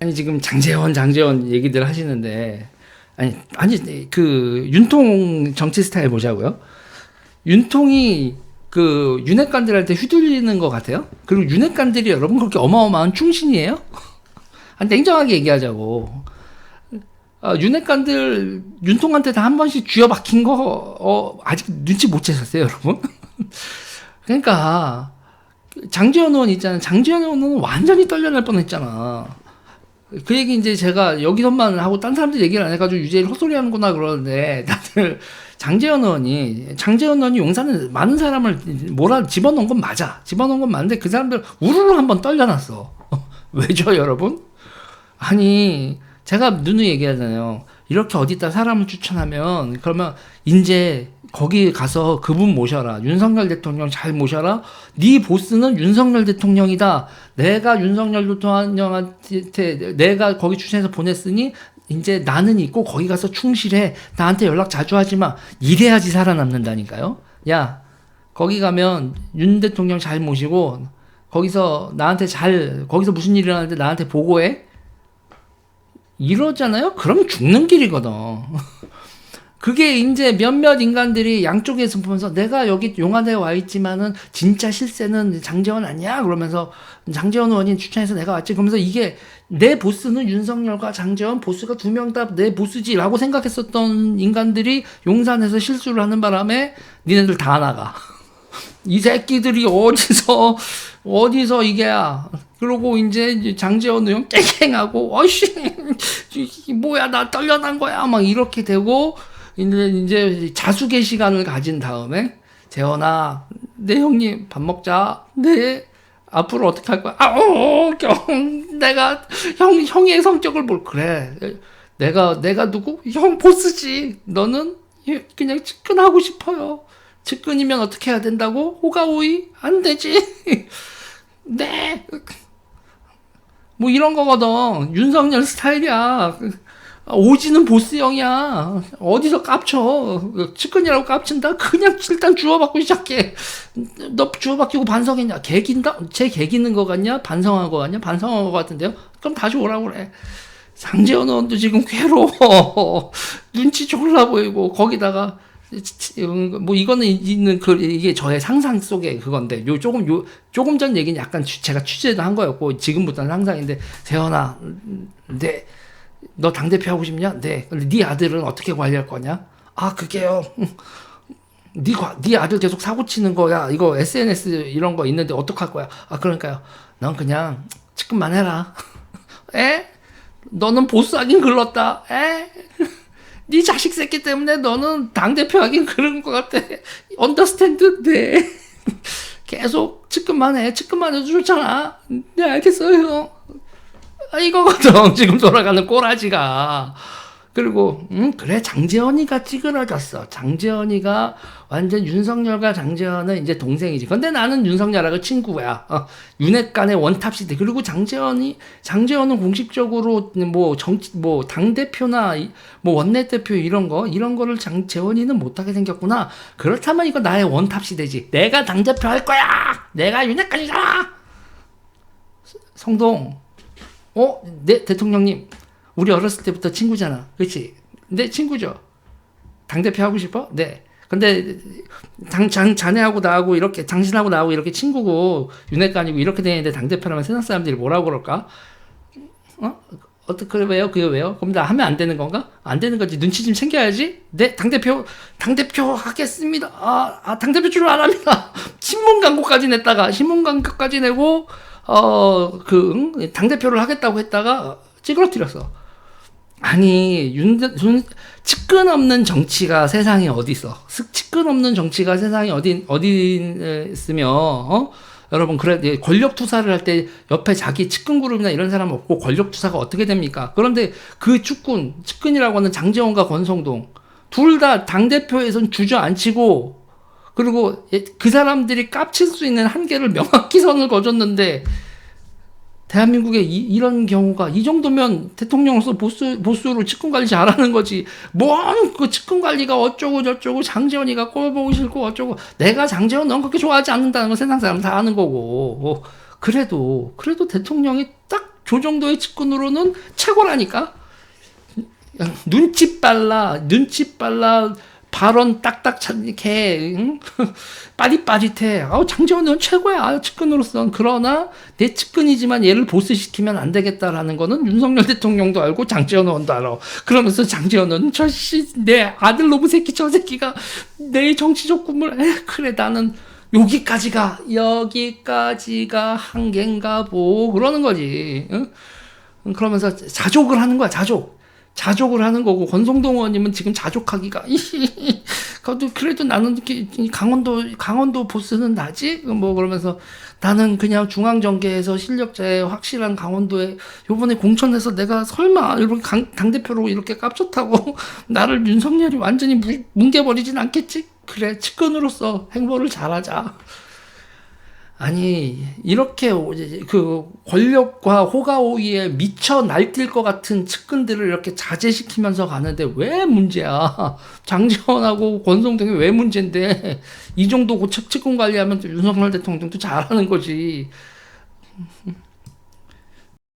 아니 지금 장재원 장재원 얘기들 하시는데 아니 아니 그 윤통 정치 스타일 보자고요. 윤통이 그 윤핵관들한테 휘둘리는 것 같아요. 그리고 윤핵관들이 여러분 그렇게 어마어마한 충신이에요? 아니, 냉정하게 얘기하자고. 아, 윤핵관들 윤통한테 다 한 번씩 쥐어 박힌 거 어, 아직 눈치 못 채셨어요, 여러분? 그러니까 장재현 의원 있잖아요. 장재현 의원은 완전히 떨려날 뻔했잖아. 그 얘기 이제 제가 여기서만 하고 딴 사람들 얘기를 안 해가지고 유재일 헛소리 하는구나 그러는데 다들 장재현 의원이 장재현 의원이 용산에 많은 사람을 몰아 집어넣은 건 맞아. 집어넣은 건 맞는데 그 사람들 우르르 한번 떨려놨어. 왜죠 여러분? 아니 제가 누누이 얘기하잖아요 이렇게 어디다 사람을 추천하면 그러면 이제 거기 가서 그분 모셔라. 윤석열 대통령 잘 모셔라. 네 보스는 윤석열 대통령이다. 내가 윤석열 대통령한테 내가 거기 추천해서 보냈으니 이제 나는 있고 거기 가서 충실해. 나한테 연락 자주 하지 마. 이래야지 살아남는다니까요. 야, 거기 가면 윤 대통령 잘 모시고 거기서 나한테 잘 거기서 무슨 일이 일어나는데 나한테 보고해. 이러잖아요? 그럼 죽는 길이거든. 그게 이제 몇몇 인간들이 양쪽에서 보면서 내가 여기 용안에 와 있지만은 진짜 실세는 장재원 아니야? 그러면서 장재원 의원이 추천해서 내가 왔지. 그러면서 이게 내 보스는 윤석열과 장재원 보스가 두 명 다 내 보스지라고 생각했었던 인간들이 용산에서 실수를 하는 바람에 니네들 다 나가. 이 새끼들이 어디서 어디서 이게야. 그러고 이제 장재원 의원 깽깽하고 어이씨 뭐야 나 떨려난 거야 막 이렇게 되고 이제 이제 자숙의 시간을 가진 다음에 재원아 네 형님 밥 먹자. 네 앞으로 어떻게 할 거야? 아어 형 내가 형 형의 성격을 뭘 그래. 내가 내가 누구? 형 보스지. 너는 그냥 측근하고 싶어요. 측근이면 어떻게 해야 된다고? 호가오이? 안 되지. 네. 뭐 이런 거거든. 윤석열 스타일이야. 오지는 보스형이야. 어디서 깝쳐. 측근이라고 깝친다? 그냥 일단 주워받고 시작해. 너 주워받기고 반성했냐? 개긴다? 쟤 개기는 거 같냐? 반성한 거 같냐? 반성한 거 같은데요? 그럼 다시 오라고 그래. 상재현 의원도 지금 괴로워. 눈치 졸라 보이고, 거기다가 뭐 이거는 있는 그 이게 저의 상상 속의 그건데 요 조금 요 조금 전 얘기는 약간 제가 취재도 한 거였고 지금부터는 상상인데 세연아 네. 너 당 대표 하고 싶냐? 네. 네 아들은 어떻게 관리할 거냐? 아, 그게요. 네, 네 아들 계속 사고 치는 거야. 이거 SNS 이런 거 있는데 어떡할 거야? 아, 그러니까요. 넌 그냥 측근만 해라. 에? 너는 보스 하긴 글렀다. 에? 네 자식 새끼 때문에 너는 당대표 하긴 그런 것 같아. 언더스탠드 돼. 계속 측근만 해. 측근만 해도 좋잖아. 네, 알겠어요. 아, 이거거든. 지금 돌아가는 꼬라지가. 그리고 음 그래 장재원이가 찌그러졌어. 장재원이가 완전 윤석열과 장재원은 이제 동생이지. 근데 나는 윤석열하고 친구야. 어, 윤핵관의 원탑 시대. 그리고 장재원이 장재원은 공식적으로 뭐 정치 뭐당 대표나 뭐 원내 대표 이런 거 이런 거를 장재원이는 못하게 생겼구나. 그렇다면 이거 나의 원탑 시대지. 내가 당 대표 할 거야. 내가 윤핵관이잖아. 성동. 어, 네 대통령님. 우리 어렸을 때부터 친구잖아. 그렇지? 내 친구죠. 당대표 하고 싶어? 네. 근데 당, 장, 자네하고 나하고 이렇게 당신하고 나하고 이렇게 친구고 윤회관이고 이렇게 되는데 당대표라면 세상 사람들이 뭐라고 그럴까? 어? 어떻게 왜요? 그게 왜요? 그럼 나 하면 안 되는 건가? 안 되는 거지. 눈치 좀 챙겨야지. 네, 당 대표, 당 대표 하겠습니다. 아, 아 당 대표 줄 알합니다. 신문 광고까지 냈다가, 신문 광고까지 내고, 어, 그, 응? 당대표를 하겠다고 했다가 찌그러뜨렸어. 아니 윤, 윤 측근 없는 정치가 세상에 어디 있어? 측근 없는 정치가 세상에 어디 어디 있으며 어? 여러분 그래 권력 투사를 할 때 옆에 자기 측근 그룹이나 이런 사람 없고 권력 투사가 어떻게 됩니까? 그런데 그 측근 측근이라고 하는 장재원과 권성동 둘 다 당 대표에선 주저앉히고 그리고 그 사람들이 깝칠 수 있는 한계를 명확히 선을 거줬는데 대한민국에 이, 런 경우가 이 정도면 대통령으로서 보수 보수로 측근 관리 잘하는 거지. 뭔그 측근 관리가 어쩌고 저쩌고 장재원이가 꼴 보기 싫고 어쩌고 내가 장재원 넌 그렇게 좋아하지 않는다는 건 세상 사람 다 아는 거고. 어, 그래도 그래도 대통령이 딱그 정도의 측근으로는 최고라니까. 눈치 빨라, 눈치 빨라, 발언 딱딱 이렇게 응? 빠릿빠릿해. 아우 장재원은 최고야 측근으로서. 그러나 내 측근이지만 얘를 보스시키면 안 되겠다라는 거는 윤석열 대통령도 알고 장재원 의원도 알아. 그러면서 장재원은 저씨 내 아들 놈의 새끼 저 새끼가 내 정치적 꿈을 에 그래 나는 여기까지가 여기까지가 한계인가 보 그러는 거지. 응? 그러면서 자족을 하는 거야 자족. 자족을 하는 거고 권성동 의원님은 지금 자족하기가. 그래도 그래도 나는 강원도 강원도 보스는 나지? 뭐 그러면서 나는 그냥 중앙 정계에서 실력자의 확실한 강원도에 요번에 공천에서 내가 설마 이렇게 당 대표로 이렇게 깝쳤다고 나를 윤석열이 완전히 무, 뭉개버리진 않겠지? 그래 측근으로서 행보를 잘하자. 아니 이렇게 그 권력과 호가호위에 미쳐 날뛸 것 같은 측근들을 이렇게 자제시키면서 가는데 왜 문제야? 장재원하고 권성동이 왜 문제인데 이 정도 고책 측근 관리하면 윤석열 대통령도 잘하는 거지.